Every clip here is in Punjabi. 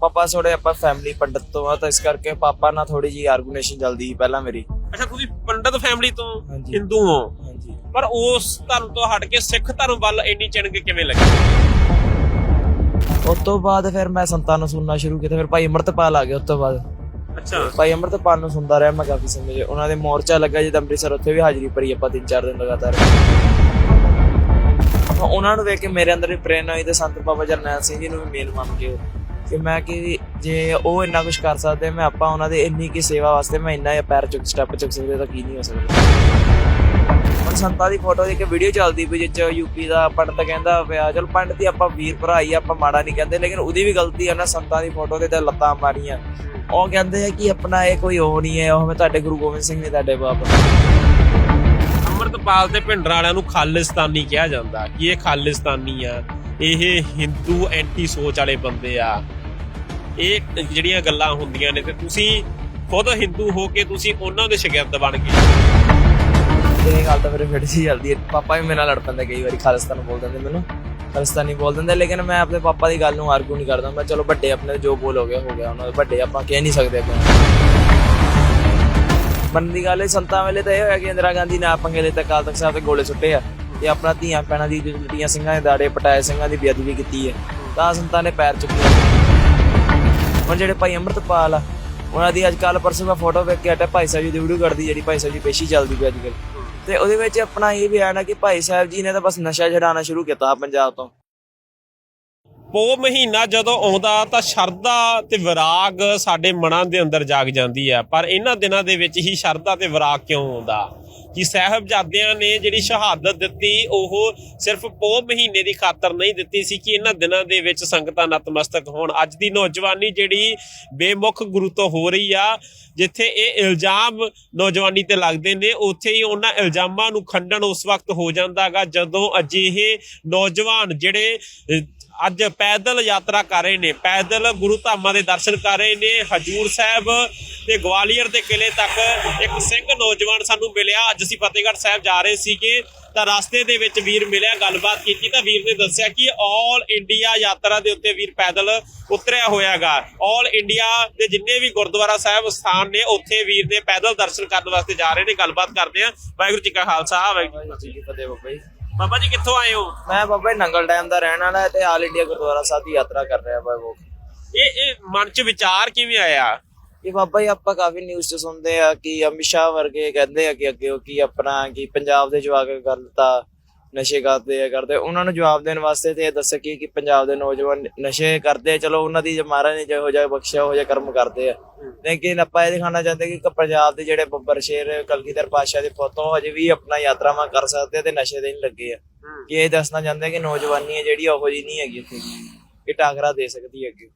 ਪਾਪਾ ਥੋੜੇ ਆਪਾਂ ਫੈਮਿਲੀ ਪੰਡਤ ਤੋਂ ਆ ਤਾਂ ਇਸ ਕਰਕੇ ਪਾਪਾ ਨਾਲ ਥੋੜੀ ਜੀ ਆਰਗੂਨੇਸ਼ਨ ਚੱਲਦੀ ਸੀ ਪਹਿਲਾਂ ਮੇਰੀ। ਅੱਛਾ ਤੁਸੀਂ ਪੰਡਤ ਫੈਮਿਲੀ ਤੋਂ ਹਾਂਜੀ। ਹਿੰਦੂ ਹੋ। ਹਾਂਜੀ। ਪਰ ਉਸ ਧਰਮ ਤੋਂ ਹਟ ਕੇ ਸਿੱਖ ਧਰਮ ਵੱਲ ਇੰਨੀ ਚਿਣਗ ਕਿਵੇਂ ਲੱਗੀ? ਉਸ ਤੋਂ ਬਾਅਦ ਫਿਰ ਮੈਂ ਸੰਤਾਂ ਨੂੰ ਸੁਣਨਾ ਸ਼ੁਰੂ ਕੀਤਾ ਫਿਰ ਭਾਈ ਅੰਮ੍ਰਿਤਪਾਲ ਆ ਗਏ ਉਸ ਤੋਂ ਬਾਅਦ। ਅੱਛਾ। ਭਾਈ ਅੰਮ੍ਰਿਤਪਾਲ ਨੂੰ ਸੁਣਦਾ ਰਿਹਾ ਮੈਂ ਕਾਫੀ ਸਮੇਂ ਉਹਨਾਂ ਦੇ ਮੋਰਚਾ ਲੱਗਾ ਜਦ ਅੰਮ੍ਰਿਤਸਰ ਉੱਥੇ ਵੀ ਹਾਜ਼ਰੀ ਭਰੀ ਆਪਾਂ ਤਿੰਨ ਚਾਰ ਦਿਨ ਲਗਾਤਾਰ। ਉਹਨਾਂ ਨੂੰ ਵੇਖ ਕੇ ਮੇਰੇ ਅੰਦਰ ਵੀ ਪ੍ਰੇਰਨਾ ਹੋਈ ਤੇ ਸੰਤ ਬਾਬਾ ਜਰਨੈਲ ਸਿੰਘ ਜੀ ਨੂੰ ਵੀ ਮੇਲ ਮੰਨ ਕੇ ਕਿ ਮੈਂ ਕਿ ਜੇ ਉਹ ਇੰਨਾ ਕੁਝ ਕਰ ਸਕਦੇ, ਮੈਂ ਆਪਾਂ ਉਹਨਾਂ ਦੇ ਇੰਨੀ ਕੀ ਸੇਵਾ ਵਾਸਤੇ ਮੈਂ ਇੰਨਾ ਪੈਰ ਚੁੱਕ ਸਟੈਪ ਚੁੱਕ ਸਕਦੇ ਤਾਂ ਕੀ ਨਹੀਂ ਹੋ ਸਕਦਾ। ਹੁਣ ਸੰਤਾਂ ਦੀ ਫੋਟੋ ਦੇਖ ਕੇ ਵੀਡੀਓ ਚੱਲਦੀ ਪਈ ਜਿੱਚ ਯੂਪੀ ਦਾ ਪੰਡਤ ਕਹਿੰਦਾ ਪਿਆ, ਚਲ ਪੰਡਤ ਦੀ ਆਪਾਂ ਵੀਰ ਭਰਾ ਹੀ ਆਪਾਂ ਮਾੜਾ ਨਹੀਂ ਕਹਿੰਦੇ, ਲੇਕਿਨ ਉਹਦੀ ਵੀ ਗਲਤੀ ਹੈ ਨਾ ਸੰਤਾਂ ਦੀ ਫੋਟੋ ਤੇ ਤਾਂ ਲੱਤਾਂ ਮਾਰੀਆਂ। ਉਹ ਕਹਿੰਦੇ ਆ ਕਿ ਆਪਣਾ ਇਹ ਕੋਈ ਉਹ ਨਹੀਂ ਹੈ, ਉਹ ਮੈਂ ਤੁਹਾਡੇ ਗੁਰੂ ਗੋਬਿੰਦ ਸਿੰਘ ਨੇ ਤੁਹਾਡੇ ਬਾਪ ਅੰਮ੍ਰਿਤਪਾਲ ਤੇ ਭਿੰਡਰ ਵਾਲਿਆਂ ਨੂੰ ਖਾਲਿਸਤਾਨੀ ਕਿਹਾ ਜਾਂਦਾ ਕਿ ਇਹ ਖਾਲਿਸਤਾਨੀ ਆ, ਇਹ ਹਿੰਦੂ ਐਂਟੀ ਸੋਚ ਵਾਲੇ ਬੰਦੇ ਆ। ਇਹ ਜਿਹੜੀਆਂ ਗੱਲਾਂ ਹੁੰਦੀਆਂ ਨੇ, ਤੇ ਤੁਸੀਂ ਖੁਦ ਹਿੰਦੂ ਹੋ ਕੇ ਤੁਸੀਂ ਉਹਨਾਂ ਦੇ ਸ਼ਾਗਿਰਦ ਬਣ ਗਏ। ਇਹ ਗੱਲ ਤਾਂ ਮੇਰੇ ਫਿਰ ਸੀ ਜਲਦੀ ਪਾਪਾ ਵੀ ਮੇਰੇ ਨਾਲ ਲੜ ਪੈਂਦੇ ਕਈ ਵਾਰੀ, ਖਾਲਿਸਤਾਨ ਬੋਲ ਦਿੰਦੇ ਮੈਨੂੰ। ਖਾਲਿਸਤਾਨੀ ਬੋਲ ਦਿੰਦੇ, ਲੇਕਿਨ ਮੈਂ ਆਪਣੇ ਪਾਪਾ ਦੀ ਗੱਲ ਨੂੰ ਆਰਗੂ ਨਹੀਂ ਕਰਦਾ। ਮੈਂ ਚਲੋ ਵੱਡੇ ਆਪਣੇ ਜੋ ਬੋਲ ਹੋ ਗਿਆ ਹੋ ਗਿਆ। ਉਹਨਾਂ ਦੇ ਵੱਡੇ ਆਪਾਂ ਕਹਿ ਨਹੀਂ ਸਕਦੇ ਅੱਗੇ ਮਨ ਦੀ ਗੱਲ ਹੈ ਸੰਤਾਂ ਵੇਲੇ ਤਾਂ ਇਹ ਹੋਇਆ ਕਿ ਇੰਦਰਾ ਗਾਂਧੀ ਨੇ ਆਪ ਪੰਗੇ ਲਈ ਅਕਾਲ ਤਖਤ ਸਾਹਿਬ ਤੇ ਗੋਲੇ ਸੁੱਟੇ ਆ। ਤੇ ਆਪਣਾ ਧੀਆਂ ਪੈਣਾ ਦੀ ਲੁੱਟੀਆਂ ਸਿੰਘਾਂ ਦੇ ਦਾੜੇ, ਪਟਾਏ ਸਿੰਘਾਂ ਦੀ ਬੇਅਦਬੀ ਕੀਤੀ ਹੈ। ਤਾਂ ਸੰਤਾਂ ਨੇ ਪੈਰ ਚੁੱਕੇ। ਹੁਣ ਜਿਹੜੇ ਭਾਈ ਅੰਮ੍ਰਿਤਪਾਲ ਆ, ਉਹਨਾਂ ਦੀ ਅੱਜ ਕੱਲ ਪਰਸੋਂ ਮੈਂ ਫੋਟੋ ਵੇਖ ਕੇ ਹਟਿਆ, ਭਾਈ ਸਾਹਿਬ ਜੀ ਦੀ ਵੀਡੀਓ ਕੱਢਦੀ ਜਿਹੜੀ ਭਾਈ ਸਾਹਿਬ ਜੀ ਪੇਸ਼ੀ ਚੱਲਦੀ ਪਈ ਅੱਜ ਕੱਲ ਤੇ ਉਹਦੇ ਵਿੱਚ ਆਪਣਾ ਇਹ ਵੀ ਆਣਾ ਕਿ ਭਾਈ ਸਾਹਿਬ ਜੀ ਨੇ ਤਾਂ ਬਸ ਨਸ਼ਾ ਛਡਾਉਣਾ ਸ਼ੁਰੂ ਕੀਤਾ ਪੰਜਾਬ ਤੋਂ। ਪੋ ਮਹੀਨਾ ਜਦੋਂ ਆਉਂਦਾ ਤਾਂ ਸ਼ਰਧਾ ਤੇ ਵਿਰਾਗ ਸਾਡੇ ਮਨਾਂ ਦੇ ਅੰਦਰ ਜਾਗ ਜਾਂਦੀ ਹੈ ਪਰ ਇਹਨਾਂ ਦਿਨਾਂ ਦੇ ਵਿੱਚ ਹੀ ਸ਼ਰਧਾ ਤੇ ਵਿਰਾਗ ਕਿਉਂ ਆਉਂਦਾ? ਕਿ ਸਾਹਿਬਜ਼ਾਦਿਆਂ ਨੇ ਜਿਹੜੀ ਸ਼ਹਾਦਤ ਦਿੱਤੀ, ਉਹ ਸਿਰਫ ਪੋ ਮਹੀਨੇ ਦੀ ਖਾਤਰ ਨਹੀਂ ਦਿੱਤੀ ਸੀ ਕਿ ਇਹਨਾਂ ਦਿਨਾਂ ਦੇ ਵਿੱਚ ਸੰਗਤਾਂ ਨਤਮਸਤਕ ਹੋਣ। ਅੱਜ ਦੀ ਨੌਜਵਾਨੀ ਜਿਹੜੀ ਬੇਮੁਖ ਗੁਰੂ ਤੋਂ ਹੋ ਰਹੀ ਆ, ਜਿੱਥੇ ਇਹ ਇਲਜ਼ਾਮ ਨੌਜਵਾਨੀ ਤੇ ਲੱਗਦੇ ਨੇ, ਉੱਥੇ ਹੀ ਉਹਨਾਂ ਇਲਜ਼ਾਮਾਂ ਨੂੰ ਖੰਡਨ ਉਸ ਵਕਤ ਹੋ ਜਾਂਦਾਗਾ ਜਦੋਂ ਅਜਿਹੇ ਨੌਜਵਾਨ ਜਿਹੜੇ ਅੱਜ ਪੈਦਲ ਯਾਤਰਾ ਕਰ ਰਹੇ ਨੇ। ਪੈਦਲ ਗੁਰੂ ਧਾਮਾਂ ਦੇ ਦਰਸ਼ਨ ਕਰ ਰਹੇ ਨੇ। ਹਜੂਰ ਸਾਹਿਬ ਤੇ ਗਵਾਲੀਅਰ ਦੇ ਕਿਲੇ ਤੱਕ ਇੱਕ ਸਿੰਘ ਨੌਜਵਾਨ ਸਾਨੂੰ ਮਿਲਿਆ। ਅੱਜ ਅਸੀਂ ਫਤਿਹਗੜ੍ਹ ਸਾਹਿਬ ਜਾ ਰਹੇ ਸੀਗੇ, ਤਾਂ ਰਸਤੇ ਦੇ ਵਿੱਚ ਵੀਰ ਮਿਲਿਆ, ਗੱਲਬਾਤ ਕੀਤੀ ਤਾਂ ਵੀਰ ਨੇ ਦੱਸਿਆ ਕਿ 올 ਇੰਡੀਆ ਯਾਤਰਾ ਦੇ ਉੱਤੇ ਵੀਰ ਪੈਦਲ ਉਤਰਿਆ ਹੋਇਆਗਾ। 올 ਇੰਡੀਆ ਦੇ ਜਿੰਨੇ ਵੀ ਗੁਰਦੁਆਰਾ ਸਾਹਿਬ ਸਥਾਨ ਨੇ, ਉੱਥੇ ਵੀਰ ਨੇ ਪੈਦਲ ਦਰਸ਼ਨ ਕਰਨ ਵਾਸਤੇ ਜਾ ਰਹੇ ਨੇ। ਗੱਲਬਾਤ ਕਰਦੇ ਆ ਵਾਹਿਗੁਰੂ ਜੀ ਕਾ ਖਾਲਸਾ, ਵਾਹਿਗੁਰੂ ਜੀ ਕੀ ਫਤਿਹ। ਬਾਬਾ ਜੀ ਫਤਿਹ। ਬਾਬਾ ਜੀ ਕਿੱਥੋਂ ਆਏ ਹੋ? ਮੈਂ ਬਾਬਾ ਜੀ ਨੰਗਲ ਡੈਮ ਦਾ ਰਹਿਣ ਵਾਲਾ ਤੇ ਆਲ ਇੰਡੀਆ ਗੁਰਦੁਆਰਾ ਸਾਹਿਬ ਦੀ ਯਾਤਰਾ ਕਰ ਰਿਹਾ ਬਾਬਾ ਉਹ। ਇਹ ਇਹ ਮਨ 'ਚ ਵਿਚਾਰ ਕਿਵੇਂ ਆਇਆ? ਇਹ ਬਾਬਾ ਜੀ ਆਪਾਂ ਕਾਫੀ ਨਿਊਜ਼ 'ਚ ਸੁਣਦੇ ਆ ਕਿ ਅਮਿਤ ਸ਼ਾਹ ਵਰਗੇ ਕਹਿੰਦੇ ਆ ਕਿ ਅੱਗੇ ਉਹ ਕੀ ਆਪਣਾ ਕਿ ਪੰਜਾਬ ਦੇ ਜਵਾਕ ਗੱਲ ਤਾਂ ਨਸ਼ੇ ਕਰਦੇ ਆ ਕਰਦੇ ਉਹਨਾਂ ਨੂੰ ਜਵਾਬ ਦੇਣ ਵਾਸਤੇ ਤੇ ਇਹ ਦੱਸਿਆ ਕਿ ਕਿ ਪੰਜਾਬ ਦੇ ਨੌਜਵਾਨ ਨਸ਼ੇ ਕਰਦੇ ਆ। ਚਲੋ ਉਹਨਾਂ ਦੀ ਜੇ ਮਹਾਰਾਜ ਨੇ ਜਿਹੋ ਜਿਹਾ ਬਖਸ਼ਿਆ ਉਹ ਜਿਹਾ ਕਰਮ ਕਰਦੇ ਆ। ਲੇਕਿਨ ਆਪਾਂ ਇਹ ਦਿਖਾਣਾ ਚਾਹੁੰਦੇ ਕਿ ਪੰਜਾਬ ਦੇ ਜਿਹੜੇ ਬੱਬਰ ਸ਼ੇਰ ਕਲਗੀਧਰ ਪਾਸ਼ਾ ਦੇ ਪੁੱਤੋਂ ਅਜੇ ਵੀ ਆਪਣਾ ਯਾਤਰਾਵਾਂ ਕਰ ਸਕਦੇ ਆ ਤੇ ਨਸ਼ੇ ਦੇ ਨਹੀਂ ਲੱਗੇ ਆ। ਕਿ ਇਹ ਦੱਸਣਾ ਚਾਹੁੰਦੇ ਕਿ ਨੌਜਵਾਨੀ ਹੈ ਜਿਹੜੀ ਉਹੋ ਜੀ ਨਹੀਂ ਹੈਗੀ ਇੱਥੇ। ਕਿ ਟਾਕਰਾ ਦੇ ਸਕਦੀ ਹੈ ਅੱਗੇ